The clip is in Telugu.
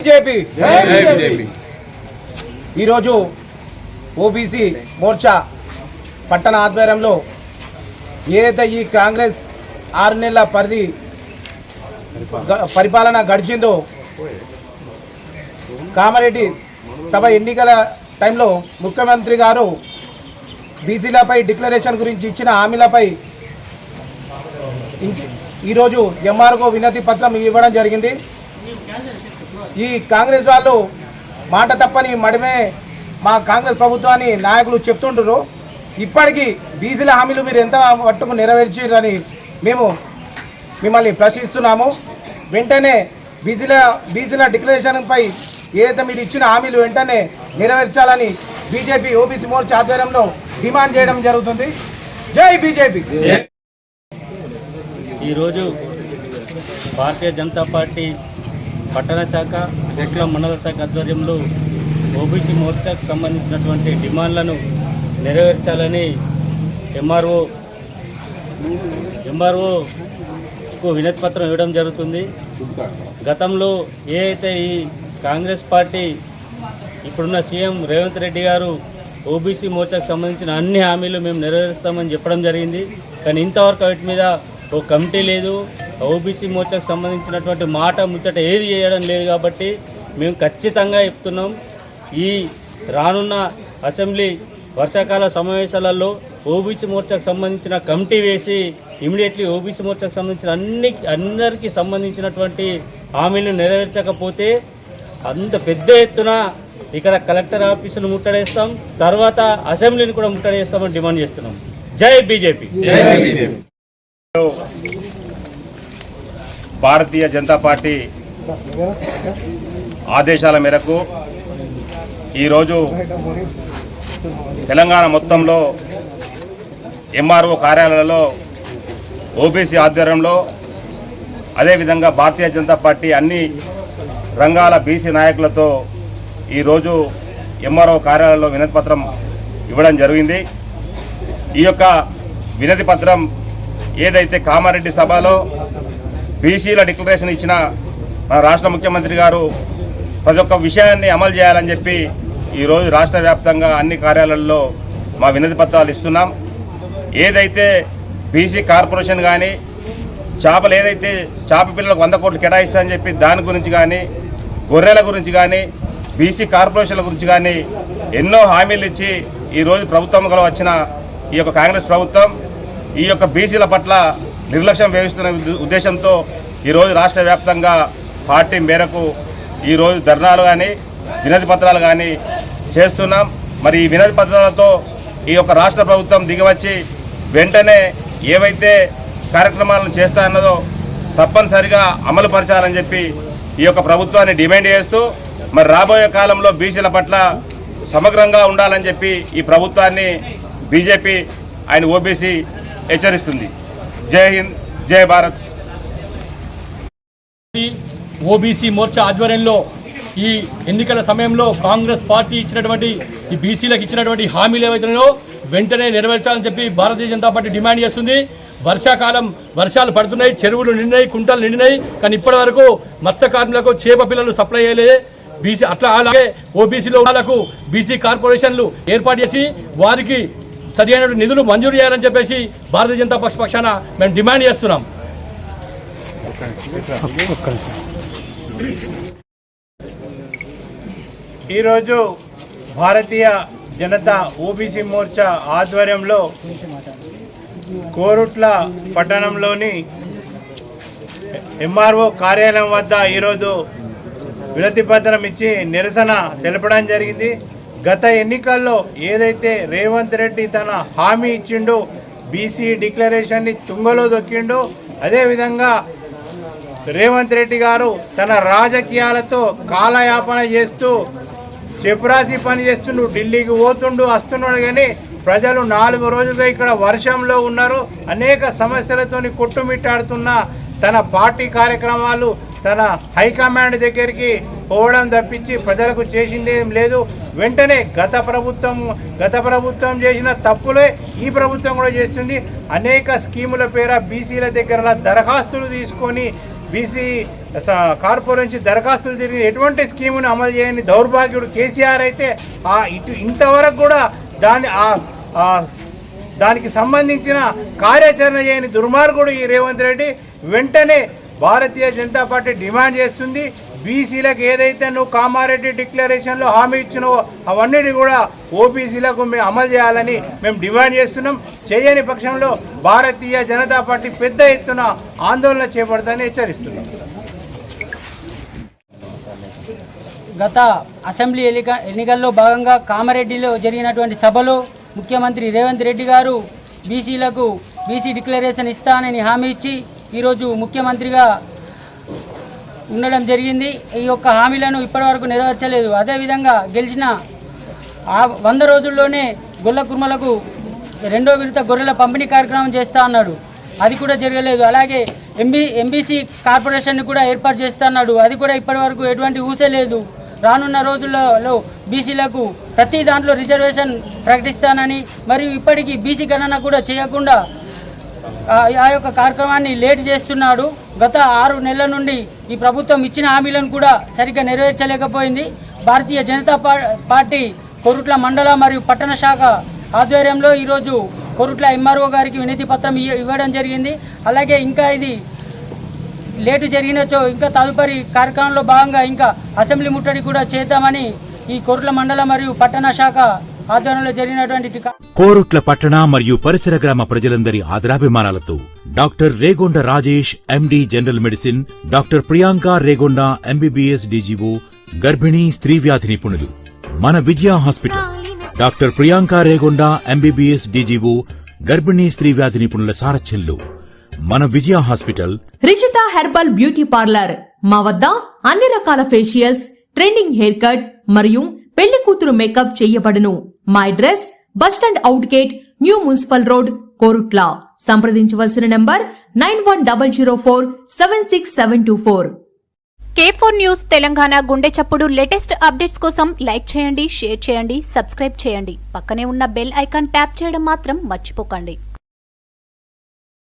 బీజేపీ. ఈరోజు ఓబీసీ మోర్చా పట్టణ ఆధ్వర్యంలో ఏదైతే ఈ కాంగ్రెస్ ఆరు నెలల పరిధి పరిపాలన గడిచిందో కామారెడ్డి సభ ఎన్నికల టైంలో ముఖ్యమంత్రి గారు బీసీలపై డిక్లరేషన్ గురించి ఇచ్చిన హామీలపై ఈరోజు ఎంఆర్ఓ వినతి పత్రం ఇవ్వడం జరిగింది. ఈ కాంగ్రెస్ వాళ్ళు మాట తప్పని మడిమే మా కాంగ్రెస్ ప్రభుత్వాన్ని నాయకులు చెప్తుంటారు ఇప్పటికీ బీసీల హామీలు మీరు ఎంత మట్టుకు నెరవేర్చారని మేము మిమ్మల్ని ప్రశ్నిస్తున్నాము. వెంటనే బీసీల బీసీల డిక్లరేషన్పై ఏదైతే మీరు ఇచ్చిన హామీలు వెంటనే నెరవేర్చాలని బీజేపీ ఓబీసీ మోర్చా ఆధ్వర్యంలో డిమాండ్ చేయడం జరుగుతుంది. జై బీజేపీ! ఈరోజు భారతీయ జనతా పార్టీ పట్టణ శాఖ రెట్ల మండల శాఖ ఆధ్వర్యంలో ఓబీసీ మోర్చాకు సంబంధించినటువంటి డిమాండ్లను నెరవేర్చాలని ఎంఆర్ఓ ఎంఆర్ఓకు వినతి పత్రం ఇవ్వడం జరుగుతుంది. గతంలో ఏ అయితే ఈ కాంగ్రెస్ పార్టీ ఇప్పుడున్న సీఎం రేవంత్ రెడ్డి గారు ఓబీసీ మోర్చాకు సంబంధించిన అన్ని హామీలు మేము నెరవేరుస్తామని చెప్పడం జరిగింది. కానీ ఇంతవరకు వాటి మీద ఓ కమిటీ లేదు. ఓబీసీ మోర్చాకు సంబంధించినటువంటి మాట ముచ్చట ఏది చేయడం లేదు కాబట్టి మేము ఖచ్చితంగా చెప్తున్నాం. ఈ రానున్న అసెంబ్లీ వర్షాకాల సమావేశాలలో ఓబీసీ మోర్చాకు సంబంధించిన కమిటీ వేసి ఇమీడియట్లీ ఓబీసీ మోర్చాకు సంబంధించిన అన్ని అందరికీ సంబంధించినటువంటి హామీలు నెరవేర్చకపోతే అంత పెద్ద ఎత్తున ఇక్కడ కలెక్టర్ ఆఫీసును ముట్టడేస్తాం. తర్వాత అసెంబ్లీని కూడా ముట్టడేస్తామని డిమాండ్ చేస్తున్నాం. జై బీజేపీ. భారతీయ జనతా పార్టీ ఆదేశాల మేరకు ఈరోజు తెలంగాణ మొత్తంలో ఎంఆర్ఓ కార్యాలయాలలో ఓబీసీ ఆధ్వర్యంలో అదేవిధంగా భారతీయ జనతా పార్టీ అన్ని రంగాల బీసీ నాయకులతో ఈరోజు ఎంఆర్ఓ కార్యాలయంలో వినతి పత్రం ఇవ్వడం జరిగింది. ఈ యొక్క వినతి పత్రం ఏదైతే కామారెడ్డి సభలో బీసీల డిక్లరేషన్ ఇచ్చిన మన రాష్ట్ర ముఖ్యమంత్రి గారు ప్రతి ఒక్క విషయాన్ని అమలు చేయాలని చెప్పి ఈరోజు రాష్ట్ర వ్యాప్తంగా అన్ని కార్యాలయాల్లో మా వినతి పత్రాలు ఇస్తున్నాం. ఏదైతే బీసీ కార్పొరేషన్ కానీ చేపలు ఏదైతే చేప పిల్లలకు వంద కోట్లు కేటాయిస్తాయని చెప్పి దాని గురించి కానీ గొర్రెల గురించి కానీ బీసీ కార్పొరేషన్ల గురించి కానీ ఎన్నో హామీలు ఇచ్చి ఈరోజు ప్రభుత్వంలో వచ్చిన ఈ యొక్క కాంగ్రెస్ ప్రభుత్వం ఈ యొక్క బీసీల పట్ల నిర్లక్ష్యం వేయిస్తున్న ఉద్దేశంతో ఈరోజు రాష్ట్ర వ్యాప్తంగా పార్టీ మేరకు ఈరోజు ధర్నాలు కానీ వినతి పత్రాలు కానీ చేస్తున్నాం. మరి ఈ వినతి పత్రాలతో ఈ యొక్క రాష్ట్ర ప్రభుత్వం దిగివచ్చి వెంటనే ఏవైతే కార్యక్రమాలను చేస్తా అన్నదో తప్పనిసరిగా అమలు పరచాలని చెప్పి ఈ యొక్క ప్రభుత్వాన్ని డిమాండ్ చేస్తూ మరి రాబోయే కాలంలో బీసీల పట్ల సమగ్రంగా ఉండాలని చెప్పి ఈ ప్రభుత్వాన్ని బీజేపీ ఆయన ఓబీసీ హెచ్చరిస్తుంది. జై హింద్ జై భారత్. ఓబీసీ మోర్చా ఆధ్వర్యంలో ఈ ఎన్నికల సమయంలో కాంగ్రెస్ పార్టీ ఇచ్చినటువంటి ఈ బీసీలకు ఇచ్చినటువంటి హామీలు ఏవైతున్నాయో వెంటనే నెరవేర్చాలని చెప్పి భారతీయ జనతా పార్టీ డిమాండ్ చేస్తుంది. వర్షాకాలం వర్షాలు పడుతున్నాయి చెరువులు నిండినాయి కుంటలు నిండినాయి. కానీ ఇప్పటి వరకు మత్స్య కార్మికులకు చేప పిల్లలు సప్లై చేయలేదు. బీసీ అట్లా అలాగే ఓబీసీలో వాళ్ళకు బీసీ కార్పొరేషన్లు ఏర్పాటు చేసి వారికి సరైన నిధులు మంజూరు చేయాలని చెప్పేసి భారతీయ జనతా పక్ష పక్షాన మేము డిమాండ్ చేస్తున్నాం. ఈరోజు భారతీయ జనతా ఓబీసీ మోర్చా ఆధ్వర్యంలో కోరుట్ల పట్టణంలోని ఎంఆర్ఓ కార్యాలయం వద్ద ఈరోజు వినతి పత్రం ఇచ్చి నిరసన తెలపడం జరిగింది. గత ఎన్నికల్లో ఏదైతే రేవంత్ రెడ్డి తన హామీ ఇచ్చిండో బీసీ డిక్లరేషన్ని తుంగలో దొక్కిండో అదేవిధంగా రేవంత్ రెడ్డి గారు తన రాజకీయాలతో కాలయాపన చేస్తూ చెప్పురాసి పని చేస్తుండు ఢిల్లీకి పోతుండు వస్తున్నాడు కానీ ప్రజలు నాలుగు రోజులుగా ఇక్కడ వర్షంలో ఉన్నారు. అనేక సమస్యలతోని కొట్టుమిట్టాడుతున్న తన పార్టీ కార్యక్రమాలు తన హైకమాండ్ దగ్గరికి పోవడం తప్పించి ప్రజలకు చేసింది ఏం లేదు. వెంటనే గత ప్రభుత్వం గత ప్రభుత్వం చేసిన తప్పులే ఈ ప్రభుత్వం కూడా చేస్తుంది. అనేక స్కీముల పేర బీసీల దగ్గర దరఖాస్తులు తీసుకొని బీసీ కార్పొరేషన్ దరఖాస్తులు తిరిగి ఎటువంటి స్కీమును అమలు చేయని దౌర్భాగ్యుడు కేసీఆర్ అయితే ఆ ఇటు ఇంతవరకు కూడా దాని ఆ దానికి సంబంధించిన కార్యాచరణ చేయని దుర్మార్గుడు ఈ రేవంత్ రెడ్డి. వెంటనే భారతీయ జనతా పార్టీ డిమాండ్ చేస్తుంది. బీసీలకు ఏదైతే నువ్వు కామారెడ్డి డిక్లరేషన్లో హామీ ఇచ్చినవో అవన్నీ కూడా ఓబీసీలకు మేము అమలు చేయాలని మేము డిమాండ్ చేస్తున్నాం. చేయని పక్షంలో భారతీయ జనతా పార్టీ పెద్ద ఎత్తున ఆందోళన చేపడతానని హెచ్చరిస్తున్నాం. గత అసెంబ్లీ ఎన్నిక ఎన్నికల్లో భాగంగా కామారెడ్డిలో జరిగినటువంటి సభలో ముఖ్యమంత్రి రేవంత్ రెడ్డి గారు బీసీలకు బీసీ డిక్లరేషన్ ఇస్తానని హామీ ఇచ్చి ఈరోజు ముఖ్యమంత్రిగా ఉండడం జరిగింది. ఈ యొక్క హామీలను ఇప్పటివరకు నెరవేర్చలేదు. అదేవిధంగా గెలిచిన ఆ వంద రోజుల్లోనే గొల్ల కుర్మలకు రెండో విడత గొర్రెల పంపిణీ కార్యక్రమం చేస్తా అన్నాడు. అది కూడా జరగలేదు. అలాగే ఎంబీ ఎంబీసీ కార్పొరేషన్ని కూడా ఏర్పాటు చేస్తా అన్నాడు. అది కూడా ఇప్పటివరకు ఎటువంటి ఊసే లేదు. రానున్న రోజులలో బీసీలకు ప్రతి దాంట్లో రిజర్వేషన్ ప్రకటిస్తానని మరియు ఇప్పటికీ బీసీ గణన కూడా చేయకుండా ఆ యొక్క కార్యక్రమాన్ని లేట్ చేస్తున్నాడు. గత ఆరు నెలల నుండి ఈ ప్రభుత్వం ఇచ్చిన హామీలను కూడా సరిగ్గా నెరవేర్చలేకపోయింది. భారతీయ జనతా పార్టీ కొరుట్ల మండల మరియు పట్టణ శాఖ ఆధ్వర్యంలో ఈరోజు కొరుట్ల ఎంఆర్ఓ గారికి వినతి పత్రం ఇవ్వడం జరిగింది. అలాగే ఇంకా ఇది లేటు జరిగినచో ఇంకా తదుపరి కార్యక్రమంలో భాగంగా ఇంకా అసెంబ్లీ ముట్టడి కూడా చేద్దామని ఈ కొరుట్ల మండల మరియు పట్టణ శాఖ ఆధ్వర్యంలో జరిగినటువంటి టికా- కోరుట్ల పట్టణ మరియు పరిసర గ్రామ ప్రజలందరి ఆదరాభిమానాలతో doctor Regonda Rajesh MD general medicine doctor Priyanka Regonda MBBS DGO గర్భిణీ స్త్రీ వ్యాధి నిపుణులు. మన Vijaya hospital. Doctor Priyanka Regonda MBBS DGO గర్భిణీ స్త్రీ వ్యాధి నిపుణుల సారథ్యంలో మన Vijaya hospital. Rishitha herbal beauty parlour. మా వద్ద అన్ని రకాల ఫేషియల్స్ ట్రెండింగ్ హెయిర్ కట్ మరియు కూతురు మేకప్ చేయబడును. మా address bus stand out gate new municipal road Korutla. సంప్రదించవలసిన number nine one double zero four seven six seven two four. K four news Telangana గుండె చప్పుడు లేటెస్ట్ అప్డేట్స్ కోసం లైక్ చేయండి షేర్ చేయండి సబ్స్క్రైబ్ చేయండి. పక్కనే ఉన్న బెల్ ఐకాన్ ట్యాప్ చేయడం మాత్రం మర్చిపోకండి.